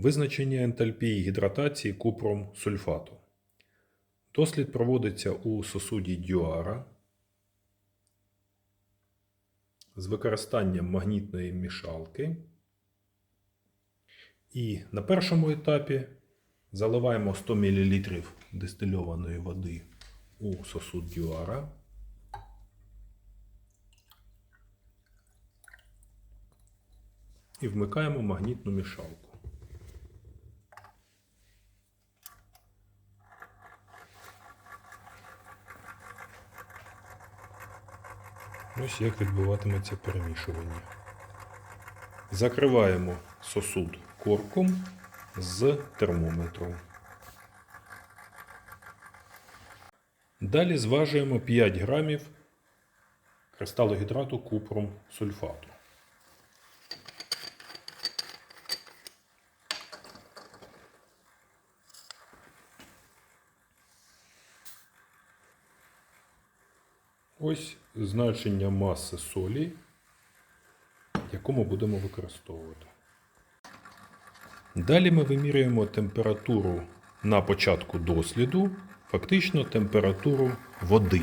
Визначення ентальпії гідратації купром сульфату. Дослід проводиться у сосуді Дюара з використанням магнітної мішалки. І на першому етапі заливаємо 100 мл дистильованої води у сосуд Дюара. І вмикаємо магнітну мішалку. Ось як відбуватиметься перемішування. Закриваємо сосуд корком з термометром. Далі зважуємо 5 грамів кристалогідрату купром сульфату. Ось значення маси солі, яку ми будемо використовувати. Далі ми вимірюємо температуру на початку досліду, фактично температуру води.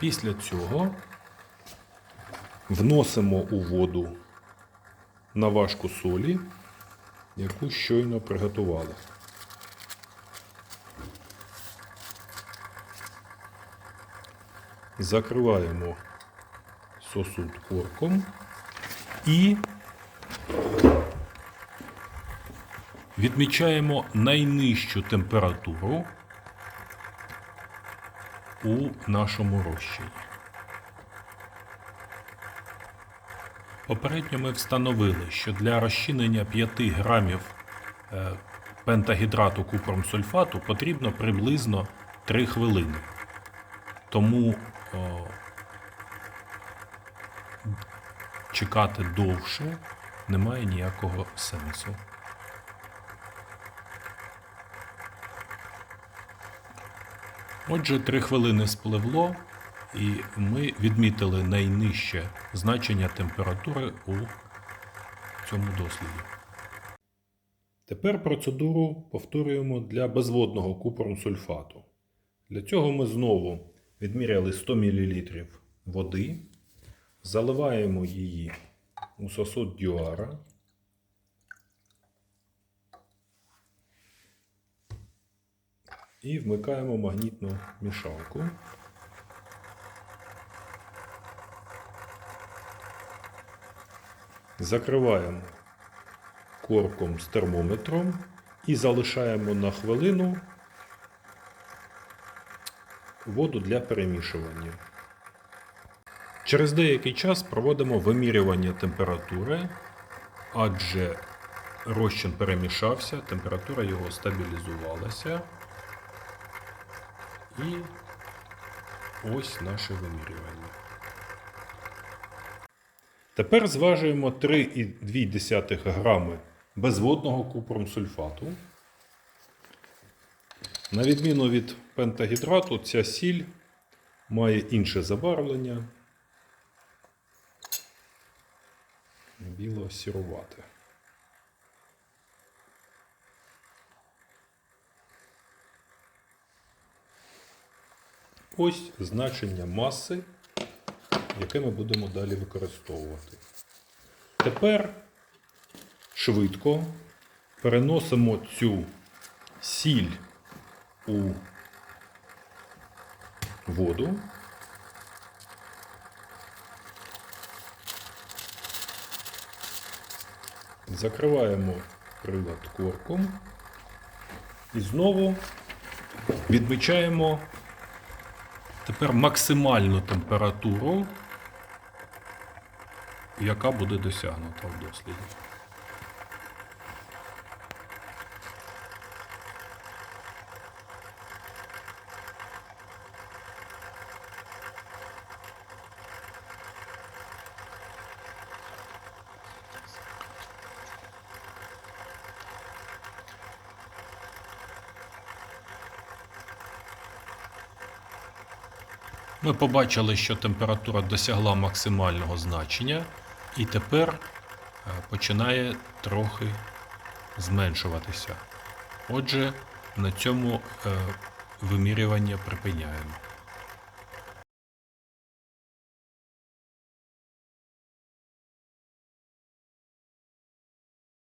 Після цього вносимо у воду на важку солі, яку щойно приготували. Закриваємо сосуд корком і відмічаємо найнижчу температуру у нашому розчині. Попередньо ми встановили, що для розчинення 5 грамів е, пентагідрату купром сульфату потрібно приблизно 3 хвилини. Тому о, чекати довше немає ніякого сенсу. Отже, 3 хвилини спливло, і ми відмітили найнижче значення температури у цьому досліді. Тепер процедуру повторюємо для безводного купромсульфату. Для цього ми знову відміряли 100 мл води, заливаємо її у сосуд дюара. І вмикаємо магнітну мішалку. Закриваємо корком з термометром і залишаємо на хвилину воду для перемішування. Через деякий час проводимо вимірювання температури, адже розчин перемішався, температура його стабілізувалася. І ось наше вимірювання. Тепер зважуємо 3,2 грами безводного купромсульфату. На відміну від пентагідрату, ця сіль має інше забарвлення. Біло-сірувате. Ось значення маси, яке ми будемо далі використовувати. Тепер швидко переносимо цю сіль у воду. Закриваємо прилад корком і знову відмічаємо тепер максимальну температуру, яка буде досягнута в досліді. Ми побачили, що температура досягла максимального значення і тепер е, починає трохи зменшуватися. Отже, на цьому е, вимірювання припиняємо.